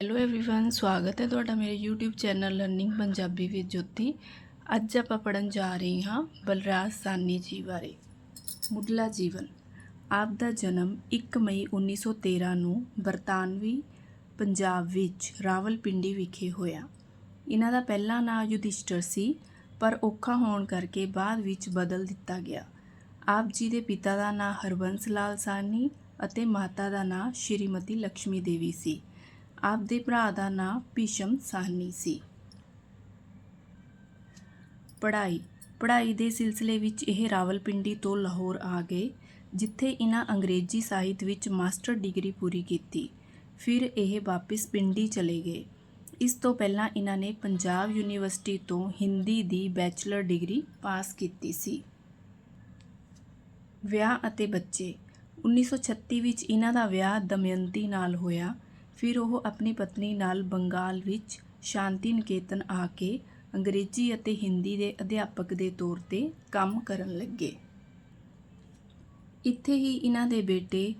Hello everyone ਸਵਾਗਤ ਹੈ ਤੁਹਾਡਾ ਮੇਰੇ YouTube ਚੈਨਲ ਲਰਨਿੰਗ ਪੰਜਾਬੀ ਵਿੱਚ ਜੋਤੀ। ਅੱਜ ਆਪਾਂ ਪੜਨ ਜਾ ਰਹੇ ਹਾਂ ਬਲਰਾਜ ਸਾਨੀ ਜੀ ਬਾਰੇ, ਮੁੱਢਲਾ ਜੀਵਨ। ਆਪ ਦਾ ਜਨਮ 1 ਮਈ 1913 ਨੂੰ ਬਰਤਾਨਵੀ ਪੰਜਾਬ ਵਿੱਚ ਰਾਵਲਪਿੰਡੀ ਵਿਖੇ ਹੋਇਆ। ਇਹਨਾਂ ਦਾ ਪਹਿਲਾ ਨਾਂ ਯੁਧਿਸ਼ਟਰ ਸੀ, ਪਰ ਔਖਾ ਹੋਣ ਕਰਕੇ ਬਾਅਦ ਵਿੱਚ ਬਦਲ ਦਿੱਤਾ ਗਿਆ। ਆਪ ਜੀ ਦੇ ਪਿਤਾ ਦਾ ਨਾਂ ਹਰਬੰਸ ਲਾਲ ਸਾਨੀ ਅਤੇ ਮਾਤਾ ਦਾ ਨਾਂ ਸ਼੍ਰੀਮਤੀ ਲక్ష్ਮੀ ਦੇਵੀ ਸੀ। ਆਪ ਦੇ ਭਰਾ ਦਾ ਨਾਂ ਭੀਸ਼ਮ ਸਾਹਨੀ ਸੀ। ਪੜ੍ਹਾਈ ਪੜ੍ਹਾਈ ਦੇ ਸਿਲਸਿਲੇ ਵਿੱਚ ਇਹ ਰਾਵਲਪਿੰਡੀ ਤੋਂ ਲਾਹੌਰ ਆ ਗਏ, ਜਿੱਥੇ ਇਹਨਾਂ ਅੰਗਰੇਜ਼ੀ ਸਾਹਿਤ ਵਿੱਚ ਮਾਸਟਰ ਡਿਗਰੀ ਪੂਰੀ ਕੀਤੀ। ਫਿਰ ਇਹ ਵਾਪਿਸ ਪਿੰਡੀ ਚਲੇ ਗਏ। ਇਸ ਤੋਂ ਪਹਿਲਾਂ ਇਹਨਾਂ ਨੇ ਪੰਜਾਬ ਯੂਨੀਵਰਸਿਟੀ ਤੋਂ ਹਿੰਦੀ ਦੀ ਬੈਚਲਰ ਡਿਗਰੀ ਪਾਸ ਕੀਤੀ ਸੀ। ਵਿਆਹ ਅਤੇ ਬੱਚੇ 1936 ਵਿੱਚ ਇਹਨਾਂ ਦਾ ਵਿਆਹ ਦਮਯੰਤੀ ਨਾਲ ਹੋਇਆ ਫਿਰ ਉਹ ਆਪਣੀ ਪਤਨੀ ਨਾਲ ਬੰਗਾਲ ਵਿੱਚ ਸ਼ਾਂਤੀ ਨਿਕੇਤਨ ਆ ਕੇ ਅੰਗਰੇਜ਼ੀ ਅਤੇ ਹਿੰਦੀ ਦੇ ਅਧਿਆਪਕ ਦੇ ਤੌਰ ਤੇ ਕੰਮ ਕਰਨ ਲੱਗੇ। ਇੱਥੇ ਹੀ ਇਹਨਾਂ ਦੇ ਬੇਟੇ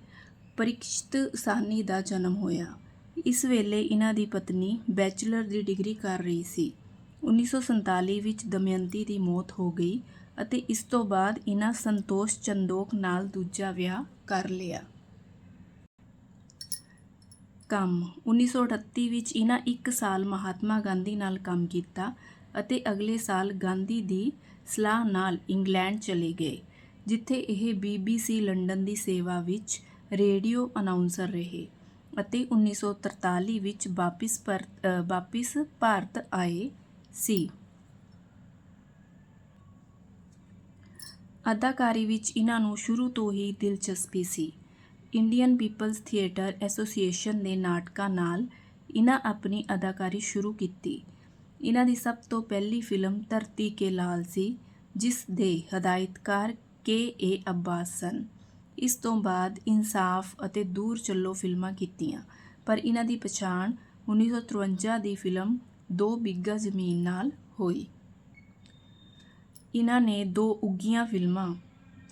ਪਰੀਕਸ਼ਿਤ ਸਾਨੀ ਦਾ ਜਨਮ ਹੋਇਆ। ਇਸ ਵੇਲੇ ਇਹਨਾਂ ਦੀ ਪਤਨੀ ਬੈਚਲਰ ਦੀ ਡਿਗਰੀ ਕਰ ਰਹੀ ਸੀ। 1947 ਵਿੱਚ ਦਮਯੰਤੀ ਦੀ ਮੌਤ ਹੋ ਗਈ ਅਤੇ ਇਸ ਤੋਂ ਬਾਅਦ ਇਹਨਾਂ ਸੰਤੋਸ਼ ਚੰਦੋਕ ਨਾਲ ਦੂਜਾ ਵਿਆਹ ਕਰ ਲਿਆ। ਕੰਮ। 1938 ਵਿੱਚ ਇਹਨਾਂ ਇੱਕ ਸਾਲ ਮਹਾਤਮਾ ਗਾਂਧੀ ਨਾਲ ਕੰਮ ਕੀਤਾ ਅਤੇ ਅਗਲੇ ਸਾਲ ਗਾਂਧੀ ਦੀ ਸਲਾਹ ਨਾਲ ਇੰਗਲੈਂਡ ਚਲੇ ਗਏ, ਜਿੱਥੇ ਇਹ BBC ਲੰਡਨ ਦੀ ਸੇਵਾ ਵਿੱਚ ਰੇਡੀਓ ਅਨਾਉਂਸਰ ਰਹੇ ਅਤੇ 1943 ਵਿੱਚ ਵਾਪਿਸ ਪਰ ਵਾਪਿਸ ਭਾਰਤ ਆਏ ਸੀ। ਅਦਾਕਾਰੀ ਵਿੱਚ ਇਹਨਾਂ ਨੂੰ ਸ਼ੁਰੂ ਤੋਂ ਹੀ ਦਿਲਚਸਪੀ ਸੀ। ਇੰਡੀਅਨ ਪੀਪਲਜ਼ ਥੀਏਟਰ ਐਸੋਸੀਏਸ਼ਨ ਦੇ ਨਾਟਕਾਂ ਨਾਲ ਇਹਨਾਂ ਆਪਣੀ ਅਦਾਕਾਰੀ ਸ਼ੁਰੂ ਕੀਤੀ। ਇਹਨਾਂ ਦੀ ਸਭ ਤੋਂ ਪਹਿਲੀ ਫਿਲਮ ਧਰਤੀ ਕੇ ਲਾਲ ਸੀ, ਜਿਸ ਦੇ ਹਦਾਇਤਕਾਰ ਕੇ ਏ ਅੱਬਾਸ ਸਨ। ਇਸ ਤੋਂ ਬਾਅਦ ਇਨਸਾਫ ਅਤੇ ਦੂਰ ਚੱਲੋ ਫਿਲਮਾਂ ਕੀਤੀਆਂ, ਪਰ ਇਹਨਾਂ ਦੀ ਪਛਾਣ 1953 ਦੀ ਫਿਲਮ ਦੋ ਬਿੱਗਾ ਜ਼ਮੀਨ ਨਾਲ ਹੋਈ। ਇਹਨਾਂ ਨੇ ਦੋ ਉੱਗੀਆਂ ਫਿਲਮਾਂ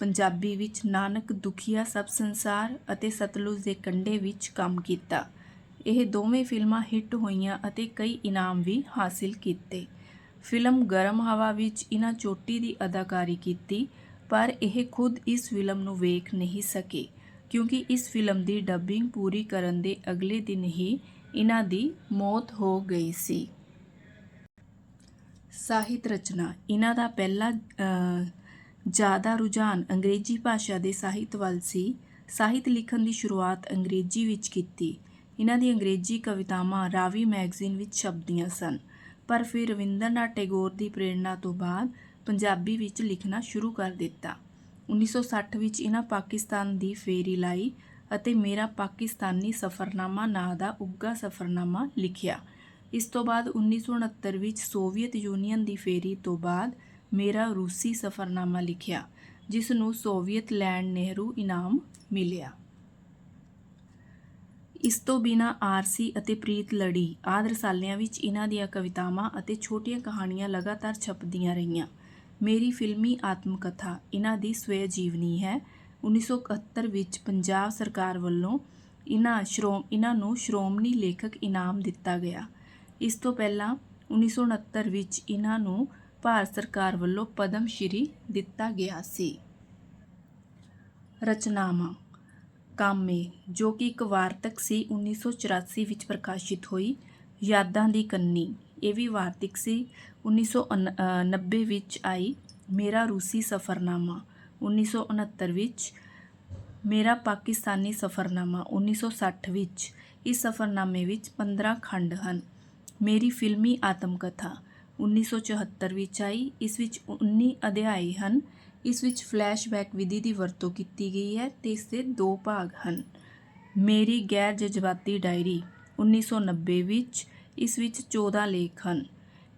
ਪੰਜਾਬੀ ਵਿੱਚ ਨਾਨਕ ਦੁਖੀਆ ਸਭ ਸੰਸਾਰ ਅਤੇ ਸਤਲੁਜ ਦੇ ਕੰਢੇ ਵਿੱਚ ਕੰਮ ਕੀਤਾ। ਇਹ ਦੋਵੇਂ ਫਿਲਮਾਂ ਹਿੱਟ ਹੋਈਆਂ ਅਤੇ ਕਈ ਇਨਾਮ ਵੀ ਹਾਸਿਲ ਕੀਤੇ। ਫਿਲਮ ਗਰਮ ਹਵਾ ਵਿੱਚ ਇਹਨਾਂ ਚੋਟੀ ਦੀ ਅਦਾਕਾਰੀ ਕੀਤੀ, ਪਰ ਇਹ ਖੁਦ ਇਸ ਫਿਲਮ ਨੂੰ ਵੇਖ ਨਹੀਂ ਸਕੇ, ਕਿਉਂਕਿ ਇਸ ਫਿਲਮ ਦੀ ਡੱਬਿੰਗ ਪੂਰੀ ਕਰਨ ਦੇ ਅਗਲੇ ਦਿਨ ਹੀ ਇਹਨਾਂ ਦੀ ਮੌਤ ਹੋ ਗਈ ਸੀ। ਸਾਹਿਤ ਰਚਨਾ ਇਹਨਾਂ ਦਾ ਪਹਿਲਾ ਜ਼ਿਆਦਾ ਰੁਝਾਨ ਅੰਗਰੇਜ਼ੀ ਭਾਸ਼ਾ ਦੇ ਸਾਹਿਤ ਵੱਲ ਸੀ, ਸਾਹਿਤ ਲਿਖਣ ਦੀ ਸ਼ੁਰੂਆਤ ਅੰਗਰੇਜ਼ੀ ਵਿੱਚ ਕੀਤੀ। ਇਹਨਾਂ ਦੀ ਅੰਗਰੇਜ਼ੀ ਕਵਿਤਾਵਾਂ ਰਾਵੀ ਮੈਗਜ਼ੀਨ ਵਿੱਚ ਛਪਦੀਆਂ ਸਨ, ਪਰ ਫਿਰ ਰਵਿੰਦਰਨਾਥ ਟੈਗੋਰ ਦੀ ਪ੍ਰੇਰਣਾ ਤੋਂ ਬਾਅਦ ਪੰਜਾਬੀ ਵਿੱਚ ਲਿਖਣਾ ਸ਼ੁਰੂ ਕਰ ਦਿੱਤਾ। 1960 ਵਿੱਚ ਇਹਨਾਂ ਪਾਕਿਸਤਾਨ ਦੀ ਫੇਰੀ ਲਾਈ ਅਤੇ ਮੇਰਾ ਪਾਕਿਸਤਾਨੀ ਸਫ਼ਰਨਾਮਾ ਨਾਂ ਦਾ ਉੱਗਾ ਸਫ਼ਰਨਾਮਾ ਲਿਖਿਆ। ਇਸ ਤੋਂ ਬਾਅਦ 1969 ਵਿੱਚ ਸੋਵੀਅਤ ਯੂਨੀਅਨ ਦੀ ਫੇਰੀ ਤੋਂ ਬਾਅਦ ਮੇਰਾ ਰੂਸੀ ਸਫ਼ਰਨਾਮਾ ਲਿਖਿਆ, ਜਿਸ ਨੂੰ ਸੋਵੀਅਤ ਲੈਂਡ ਨਹਿਰੂ ਇਨਾਮ ਮਿਲਿਆ। ਇਸ ਤੋਂ ਬਿਨਾ ਆਰਸੀ ਅਤੇ ਪ੍ਰੀਤ ਲੜੀ ਆਦਿ ਰਸਾਲਿਆਂ ਵਿੱਚ ਇਹਨਾਂ ਦੀਆਂ ਕਵਿਤਾਵਾਂ ਅਤੇ ਛੋਟੀਆਂ ਕਹਾਣੀਆਂ ਲਗਾਤਾਰ ਛਪਦੀਆਂ ਰਹੀਆਂ। ਮੇਰੀ ਫਿਲਮੀ ਆਤਮ ਕਥਾ ਇਹਨਾਂ ਦੀ ਸਵੈ ਜੀਵਨੀ ਹੈ 1971 ਵਿੱਚ ਪੰਜਾਬ ਸਰਕਾਰ ਵੱਲੋਂ ਇਹਨਾਂ ਸ਼੍ਰੋਮ ਇਹਨਾਂ ਨੂੰ ਸ਼੍ਰੋਮਣੀ ਲੇਖਕ ਇਨਾਮ ਦਿੱਤਾ ਗਿਆ। ਇਸ ਤੋਂ ਪਹਿਲਾਂ 1969 ਵਿੱਚ ਇਹਨਾਂ ਨੂੰ ਭਾਰਤ ਸਰਕਾਰ ਵੱਲੋਂ ਪਦਮ ਸ਼੍ਰੀ ਦਿੱਤਾ ਗਿਆ ਸੀ। ਰਚਨਾਵਾਂ। ਕਾਮੇ, ਜੋ ਕਿ ਇੱਕ ਵਾਰਤਕ ਸੀ 1984 ਵਿੱਚ ਪ੍ਰਕਾਸ਼ਿਤ ਹੋਈ। ਯਾਦਾਂ ਦੀ ਕੰਨੀ, ਇਹ ਵੀ ਵਾਰਤਕ ਸੀ। 1990 ਵਿੱਚ ਆਈ ਮੇਰਾ ਰੂਸੀ ਸਫ਼ਰਨਾਮਾ। 1969 ਵਿੱਚ ਮੇਰਾ ਪਾਕਿਸਤਾਨੀ ਸਫ਼ਰਨਾਮਾ। 1960 ਵਿੱਚ ਇਸ ਸਫ਼ਰਨਾਮੇ ਵਿੱਚ 15 ਖੰਡ ਹਨ। ਮੇਰੀ ਫਿਲਮੀ ਆਤਮਕਥਾ। 1974 ਵਿੱਚ ਆਈ। ਇਸ ਵਿੱਚ 19 ਅਧਿਆਏ ਹਨ। ਇਸ ਵਿੱਚ ਫਲੈਸ਼ਬੈਕ ਵਿਧੀ ਦੀ ਵਰਤੋਂ ਕੀਤੀ ਗਈ ਹੈ ਤੇ ਇਸ ਦੇ ਦੋ ਭਾਗ ਹਨ। ਮੇਰੀ ਗੈਰ ਜਜ਼ਬਾਤੀ ਡਾਇਰੀ 1990 ਵਿੱਚ। ਇਸ ਵਿੱਚ 14 ਲੇਖ ਹਨ।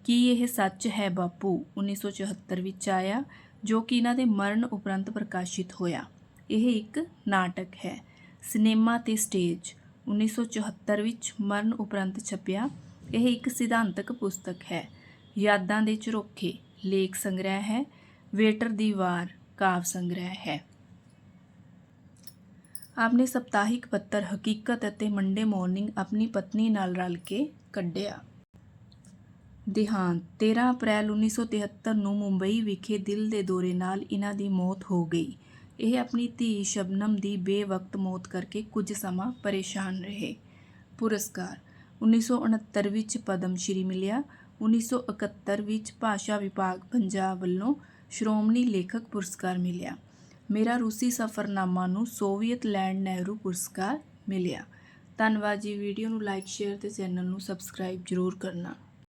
ਕੀ ਇਹ ਸੱਚ ਹੈ ਬਾਪੂ? 1974 ਵਿੱਚ ਆਇਆ, ਜੋ ਕਿ ਇਹਨਾਂ ਦੇ ਮਰਨ ਉਪਰੰਤ ਪ੍ਰਕਾਸ਼ਿਤ ਹੋਇਆ। ਇਹ ਇੱਕ ਨਾਟਕ ਹੈ। ਸਿਨੇਮਾ ਤੇ ਸਟੇਜ 1974 ਵਿੱਚ ਮਰਨ ਉਪਰੰਤ ਛਪਿਆ। ਇਹ ਇੱਕ ਸਿਧਾਂਤਕ ਪੁਸਤਕ ਹੈ। ਯਾਦਾਂ ਦੇ ਝਰੋਖੇ ਲੇਖ ਸੰਗ੍ਰਹਿ ਹੈ, ਵੇਟਰ ਦੀ ਵਾਰ ਕਾਵ ਸੰਗ੍ਰਹਿ ਹੈ। ਆਪ ਸਪਤਾਹਿਕ ਪੱਤਰ ਹਕੀਕਤ ਅਤੇ ਮੰਡੇ ਮਾਰਨਿੰਗ ਆਪਣੀ ਪਤਨੀ ਨਾਲ ਰਲ ਕੇ ਕੱਢਿਆ। ਦੇਹਾਂਤ 13 ਅਪ੍ਰੈਲ 1973 ਨੂੰ ਮੁੰਬਈ ਵਿਖੇ ਦਿਲ ਦੇ ਦੌਰੇ ਨਾਲ ਇਹਨਾਂ ਦੀ ਮੌਤ ਹੋ ਗਈ। ਇਹ ਆਪਣੀ ਧੀ ਸ਼ਬਨਮ ਦੀ ਬੇਵਕਤ ਮੌਤ ਕਰਕੇ ਕੁਝ ਸਮਾਂ ਪਰੇਸ਼ਾਨ ਰਹੇ। ਪੁਰਸਕਾਰ 1969 ਵਿੱਚ ਪਦਮ ਸ਼੍ਰੀ ਮਿਲਿਆ। 1971 ਵਿੱਚ ਭਾਸ਼ਾ ਵਿਭਾਗ ਪੰਜਾਬ ਵੱਲੋਂ ਸ਼੍ਰੋਮਣੀ ਲੇਖਕ ਪੁਰਸਕਾਰ ਮਿਲਿਆ। ਮੇਰਾ ਰੂਸੀ ਸਫ਼ਰਨਾਮਾ ਨੂੰ ਸੋਵੀਅਤ ਲੈਂਡ ਨਹਿਰੂ ਪੁਰਸਕਾਰ ਮਿਲਿਆ। ਧੰਨਵਾਦ ਜੀ। ਵੀਡੀਓ ਨੂੰ ਲਾਈਕ, ਸ਼ੇਅਰ ਤੇ ਚੈਨਲ ਨੂੰ ਸਬਸਕ੍ਰਾਈਬ ਜ਼ਰੂਰ ਕਰਨਾ।